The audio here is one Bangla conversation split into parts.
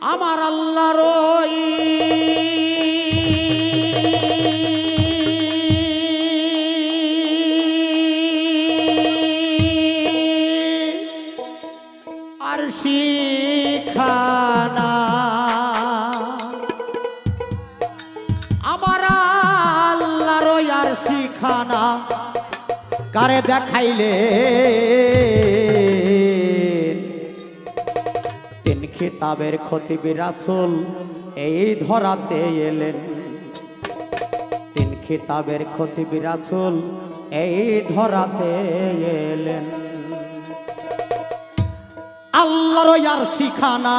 আমার আল্লাহর ওই আর শিখানা। আমার আল্লাহর ওই আর শিখানা। কারে দেখাইলে? খিতাবের খতিবি রাসুল এই ধরাতে এলেন। তিন খিতাবের খতিবি রাসুল এই ধরাতে এলেন। আল্লাহর আর শিখানা,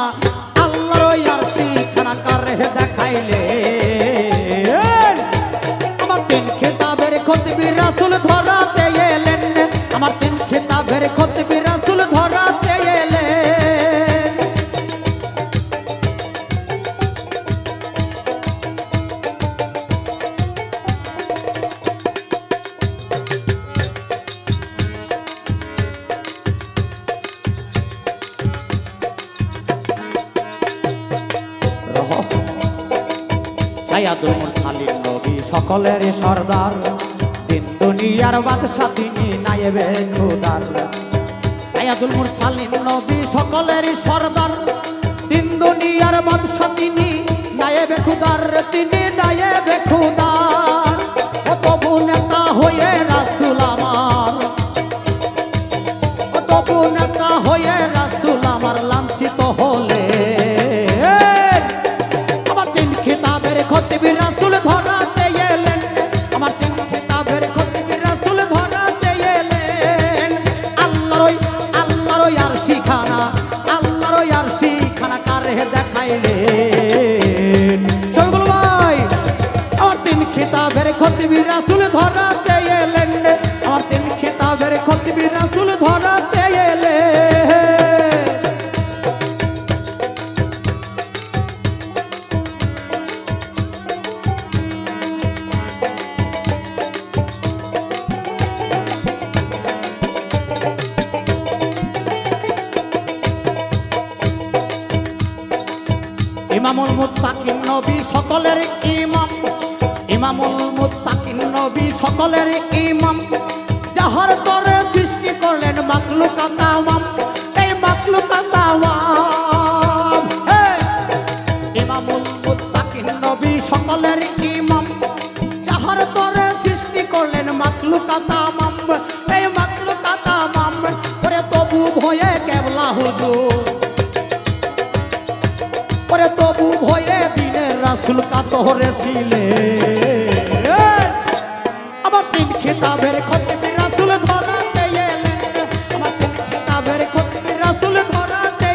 আল্লাহর আর শিখানা কারে দেখাইলে আমার তিন খেতাবের খতিবি রাসুল ধরাতে সায়াদুল মুরসালিন নবী, সকলের সর্দার। দিন দুনিয়ার বাদশা তিনি নায়েবে খুদার। সায়াদুল মুরসালিন নবী, সকলের সর্দার। দিন দুনিয়ার বাদশা তিনি নায়েবে খুদার, তিনি নায়েবে খুদার। ও ইমামুল মুত্তাকিন নবী সকলের ইমাম। ইমামুল মুত্তাকিন নবী সকলের ইমাম। যাহার তরে সৃষ্টি করলেন মাকলুকা তাওয়াম, এই মাকলুকা হে! ইমামুল মুত্তাকিন নবী সকলের ইমাম। যাহার তরে সৃষ্টি করলেন মাকলুকা তাওয়াম রাসুল কাতরে ছিলে আমার তিন খেতাবের খতিবি রাসুল ধরাতে এলেন। আমার তিন খেতাবের খতিবি রাসুল ধরাতে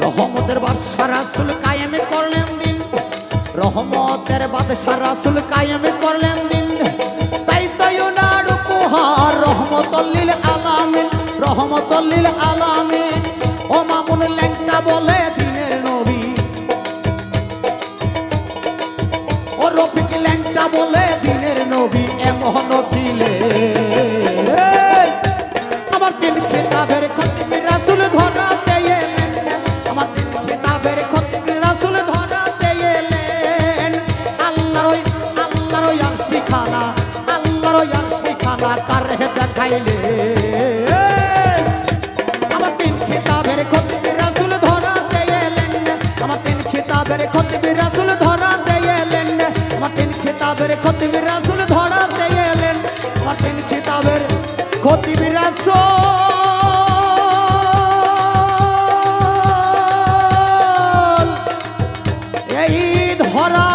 রহমতের বাদশা রাসুল কায়েমে রহমতের বাদশা রাসুল কায়েমে করলেন দিন। তাই তাই ওনার উপহার রহমতল্লিল আলামিন রহমতল্লিল আলামিন। ও মামুন ল্যাংটা বলে দিনের নবী। ও রফিক ল্যাংটা বলে দিনের নবী, এমন ছিলেন। আমার তিন খানা আল্লাহর আর সেই খানা কার দেখাইলে? আমার তিন খিতাবের ক্ষতি রাসুল ধরা দেয়েলেন আমার তিন খিতাবের ক্ষতি রাসুল ধরা দেয়েলেন আমার তিন খিতাবের ক্ষতি রাসুল ধরা দেয়েলেন আমার তিন খিতাবের ক্ষতি রাসুল। ধরা